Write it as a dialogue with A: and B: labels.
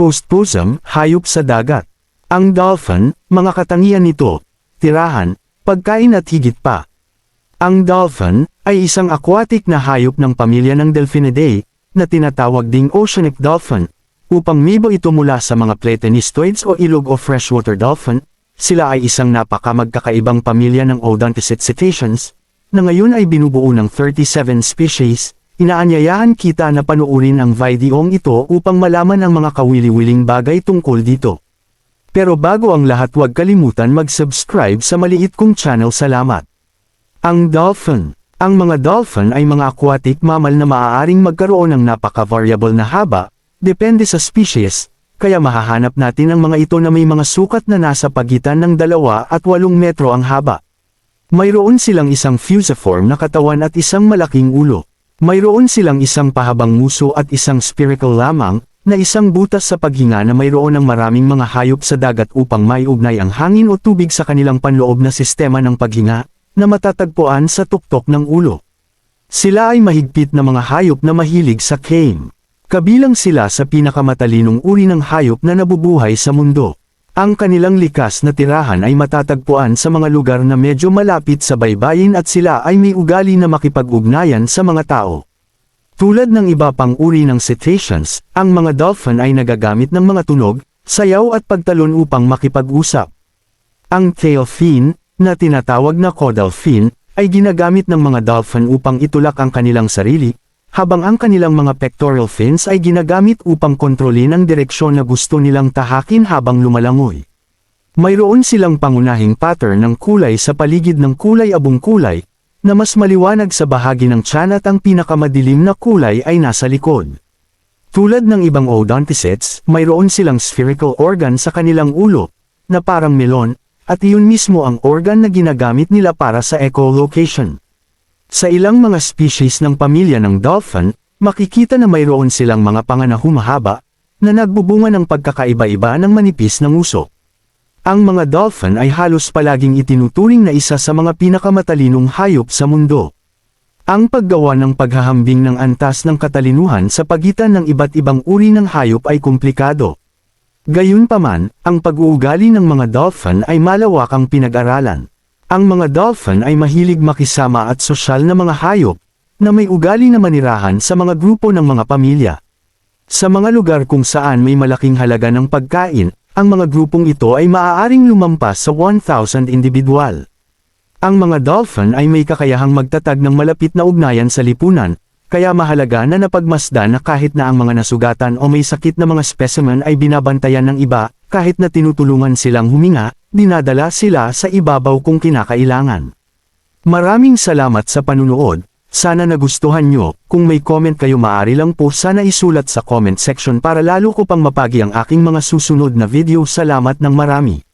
A: Postposum, hayop sa dagat. Ang dolphin, mga katangian nito, tirahan, pagkain at higit pa. Ang dolphin ay isang aquatic na hayop ng pamilya ng Delphinidae na tinatawag ding oceanic dolphin. Upang mibo ito mula sa mga platanistoids o ilog o freshwater dolphin, sila ay isang napakamagkakaibang pamilya ng cetaceans, na ngayon ay binubuo ng 37 species, inaanyayahan kita na panuurin ang videong ito upang malaman ang mga kawili-wiling bagay tungkol dito. Pero bago ang lahat huwag kalimutan mag-subscribe sa maliit kong channel salamat. Ang dolphin Ang mga dolphin ay mga aquatic mammal na maaaring magkaroon ng napaka-variable na haba, depende sa species, kaya mahahanap natin ang mga ito na may mga sukat na nasa pagitan ng 2 at 8 metro ang haba. Mayroon silang isang fusiform na katawan at isang malaking ulo. Mayroon silang isang pahabang muso at isang spherical lamang, na isang butas sa paghinga na mayroon ng maraming mga hayop sa dagat upang maiugnay ang hangin o tubig sa kanilang panloob na sistema ng paghinga, na matatagpuan sa tuktok ng ulo. Sila ay mahigpit na mga hayop na mahilig sa game. Kabilang sila sa pinakamatalinong uri ng hayop na nabubuhay sa mundo. Ang kanilang likas na tirahan ay matatagpuan sa mga lugar na medyo malapit sa baybayin at sila ay may ugali na makipag-ugnayan sa mga tao. Tulad ng iba pang uri ng cetaceans, ang mga dolphin ay nagagamit ng mga tunog, sayaw at pagtalon upang makipag-usap. Ang tail na tinatawag na caudal ay ginagamit ng mga dolphin upang itulak ang kanilang sarili, habang ang kanilang mga pectoral fins ay ginagamit upang kontrolin ang direksyon na gusto nilang tahakin habang lumalangoy. Mayroon silang pangunahing pattern ng kulay sa paligid ng kulay abong kulay, na mas maliwanag sa bahagi ng tiyan at ang pinakamadilim na kulay ay nasa likod. Tulad ng ibang odonticids, mayroon silang spherical organ sa kanilang ulo, na parang melon, at iyon mismo ang organ na ginagamit nila para sa echolocation. Sa ilang mga species ng pamilya ng dolphin, makikita na mayroon silang mga panga na humahaba, na nagbubunga ng pagkakaiba-iba ng manipis ng uso. Ang mga dolphin ay halos palaging itinuturing na isa sa mga pinakamatalinong hayop sa mundo. Ang paggawa ng paghahambing ng antas ng katalinuhan sa pagitan ng iba't ibang uri ng hayop ay komplikado. Gayunpaman, ang pag-uugali ng mga dolphin ay malawakang pinag-aralan. Ang mga dolphin ay mahilig makisama at sosyal na mga hayop, na may ugali na manirahan sa mga grupo ng mga pamilya. Sa mga lugar kung saan may malaking halaga ng pagkain, ang mga grupong ito ay maaaring lumampas sa 1,000 individual. Ang mga dolphin ay may kakayahang magtatag ng malapit na ugnayan sa lipunan, kaya mahalaga na napagmasdan na kahit na ang mga nasugatan o may sakit na mga specimen ay binabantayan ng iba, kahit na tinutulungan silang huminga, dinadala sila sa ibabaw kung kinakailangan. Maraming salamat sa panunood, sana nagustuhan nyo, kung may comment kayo maaari lang po sana isulat sa comment section para lalo ko pang mapagi ang aking mga susunod na video salamat ng marami.